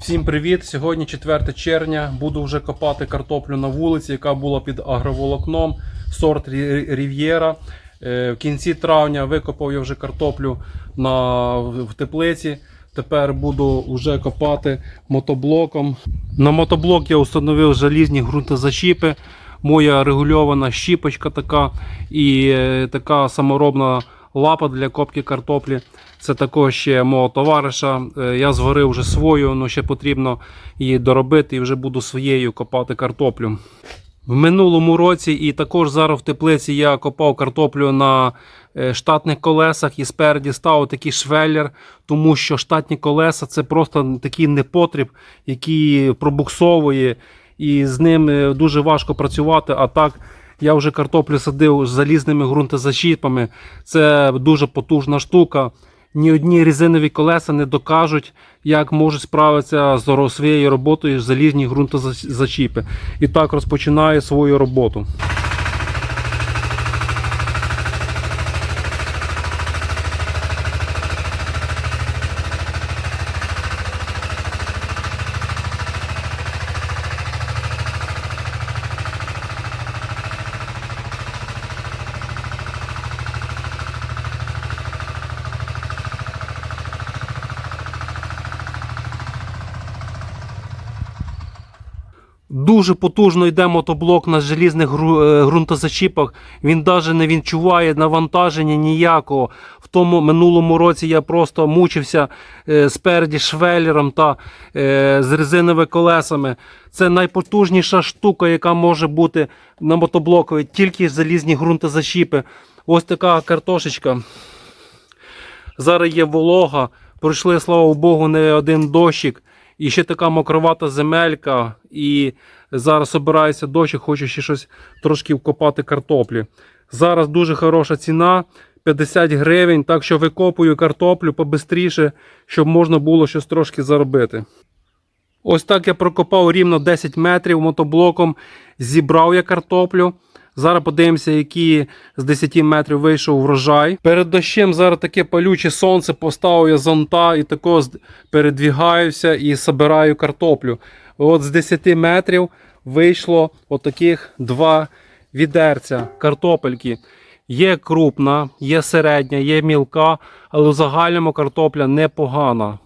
Всім привіт! Сьогодні 4 червня. Буду вже копати картоплю на вулиці, яка була під агроволокном, сорт Рі- Рів'єра. Е, В кінці травня викопав я вже картоплю на, в теплиці. Тепер буду вже копати мотоблоком. На мотоблок я встановив залізні ґрунтозачіпи. Моя регульована щіпочка така і е, така саморобна лапа для копки картоплі. Це також ще мого товариша. Е, Я зварив вже свою, але ще потрібно її доробити і вже буду своєю копати картоплю. В минулому році і також зараз в теплиці я копав картоплю на е, штатних колесах і спереді став такий швеллер, тому що штатні колеса це просто такий непотріб, який пробуксовує, і з ним е, дуже важко працювати. А так я вже картоплю садив з залізними ґрунтозащіпами. Це дуже потужна штука. Ні одні резинові колеса не докажуть, як можуть справитися з своєю роботою залізні ґрунтозачіпи. І так розпочинаю свою роботу. Дуже потужно йде мотоблок на желізних е, ґрунтозачіпах. Він навіть не відчуває навантаження ніякого. В тому минулому році я просто мучився е, спереді швелером та е, з резиновими колесами. Це найпотужніша штука, яка може бути на мотоблокові, тільки залізні ґрунтозачіпи. Ось така картошечка. Зараз є волога. Пройшли, слава Богу, не один дощик. І ще така мокровата земелька. І зараз обирається дощик, хочу ще щось трошки вкопати картоплі. Зараз дуже хороша ціна. 50 гривень, так що викопую картоплю побистріше, щоб можна було щось трошки заробити. Ось так я прокопав рівно 10 метрів мотоблоком, зібрав я картоплю. Зараз подивимося, який з 10 метрів вийшов врожай. Перед дощем зараз таке палюче сонце, поставив я зонта і тако передвігаюся і збираю картоплю. От з 10 метрів вийшло отаких два відерця картопельки. Є крупна, є середня, є мілка, але в загальному картопля непогана.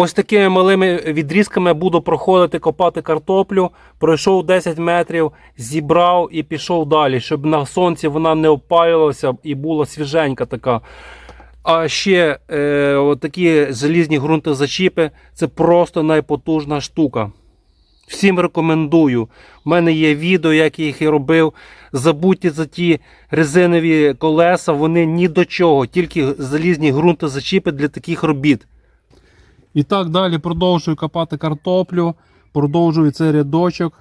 Ось такими малими відрізками буду проходити копати картоплю. Пройшов 10 метрів, зібрав і пішов далі, щоб на сонці вона не опалювалася і була свіженька така. А ще е, такі залізні ґрунтозачіпи це просто найпотужна штука. Всім рекомендую. У мене є відео, як я їх і робив. Забудьте за ті резинові колеса, вони ні до чого, тільки залізні ґрунтозачіпи для таких робіт. І так далі продовжую копати картоплю, продовжую цей рядочок.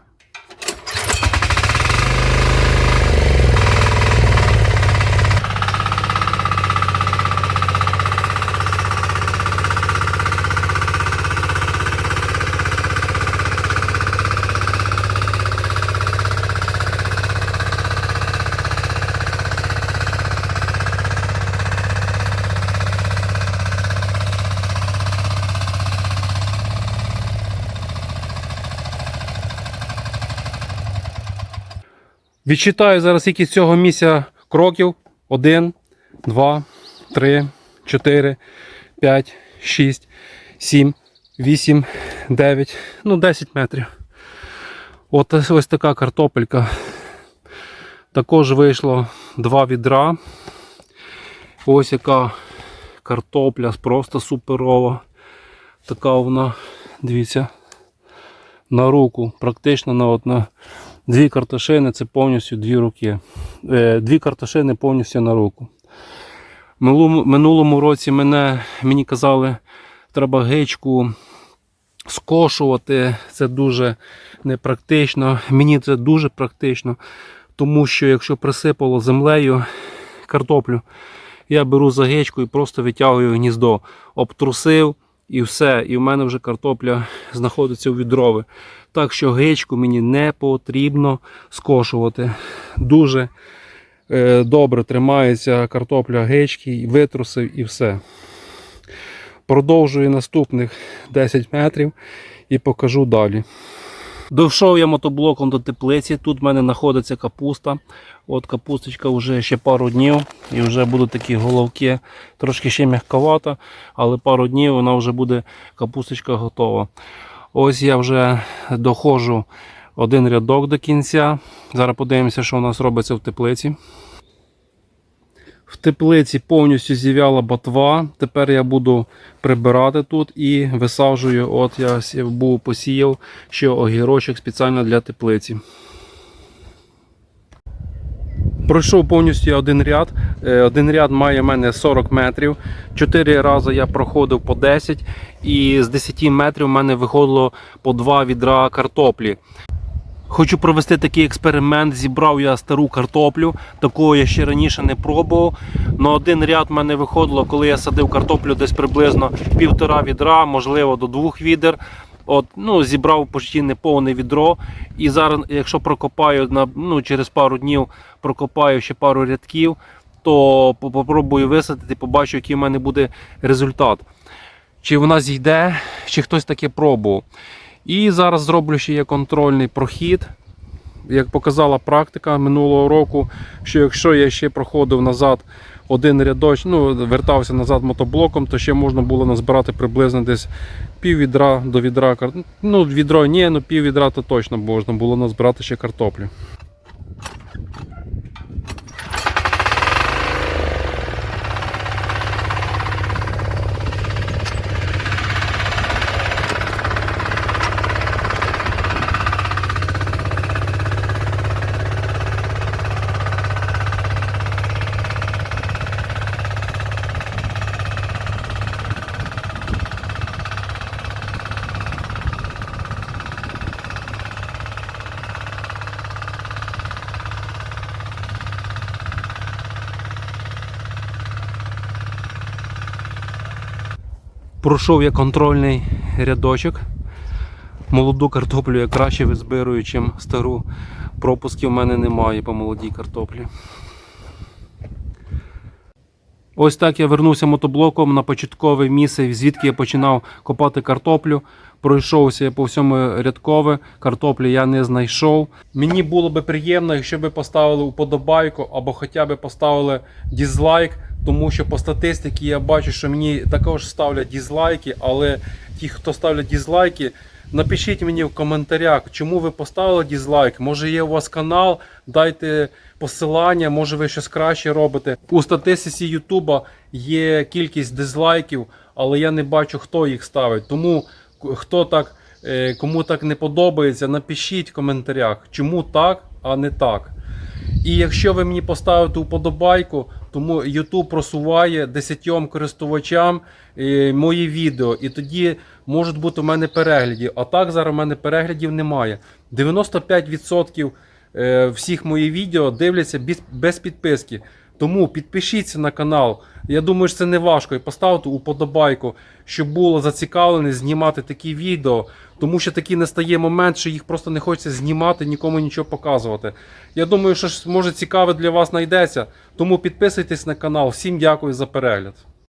Відчитаю зараз скільки з цього місця кроків. 1, 2, 3, 4, 5, 6, 7, 8, 9, ну 10 метрів. От ось- така картопелька. Також вийшло два відра. Ось яка картопля, просто суперова. Така вона, дивіться, на руку, практично на одна. Дві картошини це повністю дві руки. Е, Дві картошини повністю на руку. Минулому, році мене, мені казали, треба гичку скошувати. Це дуже непрактично. Мені це дуже практично, тому що якщо присипало землею картоплю, я беру за гичку і просто витягую гніздо, обтрусив і все. І в мене вже картопля знаходиться у відрові. Так що гичку мені не потрібно скошувати. Дуже е, добре тримається картопля гички, витрусив і все. Продовжую наступних 10 метрів і покажу далі. Довшов я мотоблоком до теплиці. Тут в мене знаходиться капуста. От капусточка вже ще пару днів і вже будуть такі головки, трошки ще м'яковата, але пару днів вона вже буде капусточка готова. Ось я вже доходжу один рядок до кінця. Зараз подивимося, що у нас робиться в теплиці. В теплиці повністю зів'яла ботва. Тепер я буду прибирати тут і висаджую. От я був посіяв ще огірочок спеціально для теплиці. Пройшов повністю один ряд. Е, Один ряд має в мене 40 метрів. Чотири рази я проходив по 10 і з 10 метрів в мене виходило по 2 відра картоплі. Хочу провести такий експеримент. Зібрав я стару картоплю. Такого я ще раніше не пробував. На один ряд в мене виходило, коли я садив картоплю десь приблизно півтора відра, можливо, до двох відер. От, ну, зібрав почти неповне відро. І зараз, якщо прокопаю на, ну, через пару днів, прокопаю ще пару рядків, то по- попробую висадити, побачу, який в мене буде результат. Чи вона зійде, чи хтось таке пробував. І зараз зроблю ще є контрольний прохід. Як показала практика минулого року, що якщо я ще проходив назад один рядоч, ну, вертався назад мотоблоком, то ще можна було назбирати приблизно десь пів відра до відра. Ну, відро ні, ну пів відра то точно можна було назбирати ще картоплі. Пройшов я контрольний рядочок. Молоду картоплю я краще визбирую, ніж стару. Пропусків в мене немає по молодій картоплі. Ось так я вернувся мотоблоком на початкове місце, звідки я починав копати картоплю. Пройшовся по всьому рядкове, картоплі я не знайшов. Мені було би приємно, якщо б поставили уподобайку або хоча б поставили дізлайк, тому що по статистиці я бачу, що мені також ставлять дізлайки, але ті, хто ставлять дізлайки, Напишіть мені в коментарях, чому ви поставили дізлайк. Може є у вас канал, дайте посилання, може ви щось краще робите. У статистиці Ютуба є кількість дизлайків, але я не бачу, хто їх ставить. Тому хто так, е, кому так не подобається, напишіть в коментарях, чому так, а не так. І якщо ви мені поставите уподобайку, тому YouTube просуває 10 користувачам е, мої відео, і тоді можуть бути в мене перегляді. А так зараз в мене переглядів немає. 95% е, всіх моїх відео дивляться без підписки. Тому підпишіться на канал. Я думаю, що це не важко. І поставте уподобайку, щоб було зацікавлене знімати такі відео. Тому що такий настає момент, що їх просто не хочеться знімати, нікому нічого показувати. Я думаю, що може цікаве для вас знайдеться. Тому підписуйтесь на канал. Всім дякую за перегляд.